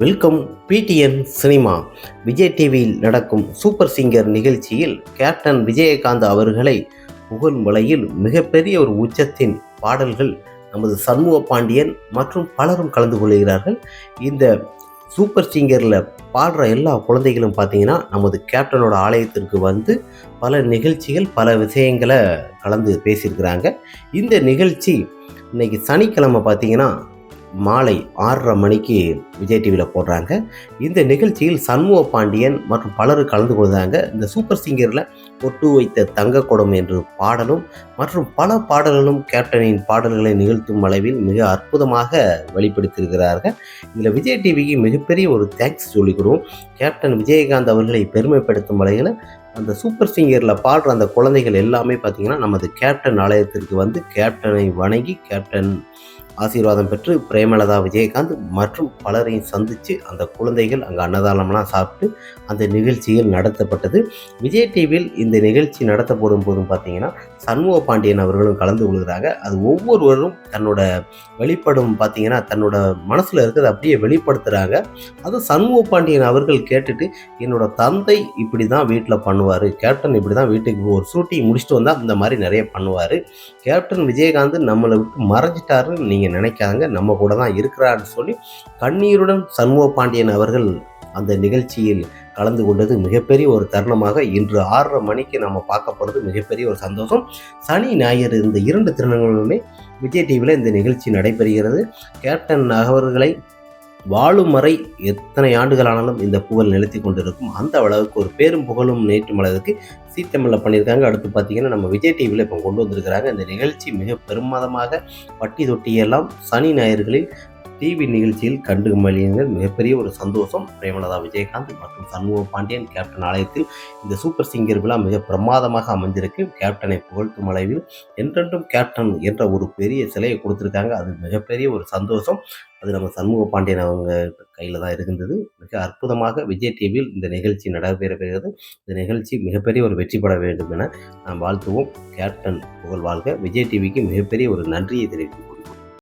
Welcome PTN cinema. Vijay டிவியில் நடக்கும் super singer நிகழ்ச்சியில் கேப்டன் விஜயகாந்த் அவர்களை புகழ் மலையில் மிகப்பெரிய ஒரு உச்சத்தின் பாடல்கள் நமது சண்முக பாண்டியன் மற்றும் பலரும் கலந்து கொள்கிறார்கள். இந்த சூப்பர் சிங்கரில் பாடுற எல்லா குழந்தைகளும் பார்த்தீங்கன்னா நமது கேப்டனோட ஆலயத்திற்கு வந்து பல நிகழ்ச்சிகள் பல விஷயங்களை கலந்து பேசியிருக்கிறாங்க. இந்த நிகழ்ச்சி இன்னைக்கு சனிக்கிழமை பார்த்தீங்கன்னா மாலை ஆறரை மணிக்கு விஜய் டிவியில் போடுறாங்க. இந்த நிகழ்ச்சியில் சண்முக பாண்டியன் மற்றும் பலரும் கலந்து கொள்கிறாங்க. இந்த சூப்பர் சிங்கரில் பொட்டு வைத்த தங்க குடம் என்று பாடலும் மற்றும் பல பாடல்களும் கேப்டனின் பாடல்களை நிகழ்த்தும் அளவில் மிக அற்புதமாக வெளிப்படுத்தியிருக்கிறார்கள். இதில் விஜய் டிவிக்கு மிகப்பெரிய ஒரு தேங்க்ஸ் சொல்லிக்கிறோம் கேப்டன் விஜயகாந்த் அவர்களை பெருமைப்படுத்தும் வகையில் அந்த சூப்பர் சிங்கரில் பாடுற அந்த குழந்தைகள் எல்லாமே பார்த்திங்கன்னா நமது கேப்டன் ஆலயத்திற்கு வந்து கேப்டனை வணங்கி கேப்டன் ஆசீர்வாதம் பெற்று பிரேமலதா விஜயகாந்த் மற்றும் பலரையும் சந்தித்து அந்த குழந்தைகள் அங்கே அன்னதானம்லாம் சாப்பிட்டு அந்த நிகழ்ச்சியில் நடத்தப்பட்டது. விஜய் டிவியில் இந்த நிகழ்ச்சி நடத்தப்படும் போதும் பார்த்தீங்கன்னா சண்முக பாண்டியன் அவர்களும் கலந்து கொள்கிறாங்க. அது ஒவ்வொருவரும் தன்னோட வெளிப்படும் பார்த்தீங்கன்னா தன்னோட மனசில் இருக்கிறத அப்படியே வெளிப்படுத்துகிறாங்க அதுவும் சண்முக பாண்டியன் அவர்கள் கேட்டுட்டு என்னோட தந்தை இப்படி தான் வீட்டில் பண்ணுவார். கேப்டன் இப்படி தான் வீட்டுக்கு ஒரு ஷூட்டிங் முடிச்சுட்டு வந்தால் இந்த மாதிரி நிறைய பண்ணுவார். கேப்டன் விஜயகாந்த் நம்மளை விட்டு மறைஞ்சிட்டாருன்னு நீங்கள் நினைக்காதங்க நம்ம கூட தான் இருக்கிறாருன்னு சொல்லி கண்ணீருடன் சண்முக பாண்டியன் அவர்கள் அந்த நிகழ்ச்சியில் கலந்து கொண்டது மிகப்பெரிய ஒரு தருணமாக இன்று ஆறரை மணிக்கு நம்ம பார்க்க போகிறது மிகப்பெரிய ஒரு சந்தோஷம். சனி ஞாயிறு இந்த இரண்டு திருநங்களுமே விஜய் டிவியில் இந்த நிகழ்ச்சி நடைபெறுகிறது. கேப்டன் அவர்களை வாழும் வரை எத்தனை ஆண்டுகளானாலும் இந்த புகழ் நிலைத்தி கொண்டிருக்கும். அந்த அளவுக்கு ஒரு பேரும் புகழும் நேற்றும் அளவுக்கு சீத்தமிழில் பண்ணியிருக்காங்க. அடுத்து பார்த்தீங்கன்னா நம்ம விஜய் டிவியில் இப்போ கொண்டு வந்திருக்கிறாங்க. இந்த நிகழ்ச்சி மிக பெருமாதமாக பட்டி தொட்டியெல்லாம் சனி ஞாயிறுகளில் டிவி நிகழ்ச்சியில் கண்டு மலியுங்கள் மிகப்பெரிய ஒரு சந்தோஷம். பிரேமலதா விஜயகாந்த் மற்றும் சண்முக பாண்டியன் கேப்டன் ஆலயத்தில் இந்த சூப்பர் சிங்கர் விழா மிக பிரமாதமாக அமைஞ்சிருக்கு கேப்டனை புகழ்த்தும் அளவில் என்றென்றும் கேப்டன் என்ற ஒரு பெரிய சிலையை கொடுத்துருக்காங்க. அது மிகப்பெரிய ஒரு சந்தோஷம். அது நம்ம சண்முக பாண்டியன் அவங்க கையில் தான் இருந்தது. மிக அற்புதமாக விஜய் டிவியில் இந்த நிகழ்ச்சி நடைபெறுகிறது. இந்த நிகழ்ச்சி மிகப்பெரிய ஒரு வெற்றி பெற வேண்டும் என நாம் வாழ்த்துவோம். கேப்டன் புகழ் வாழ்க. விஜய் டிவிக்கு மிகப்பெரிய ஒரு நன்றியை தெரிவித்துக்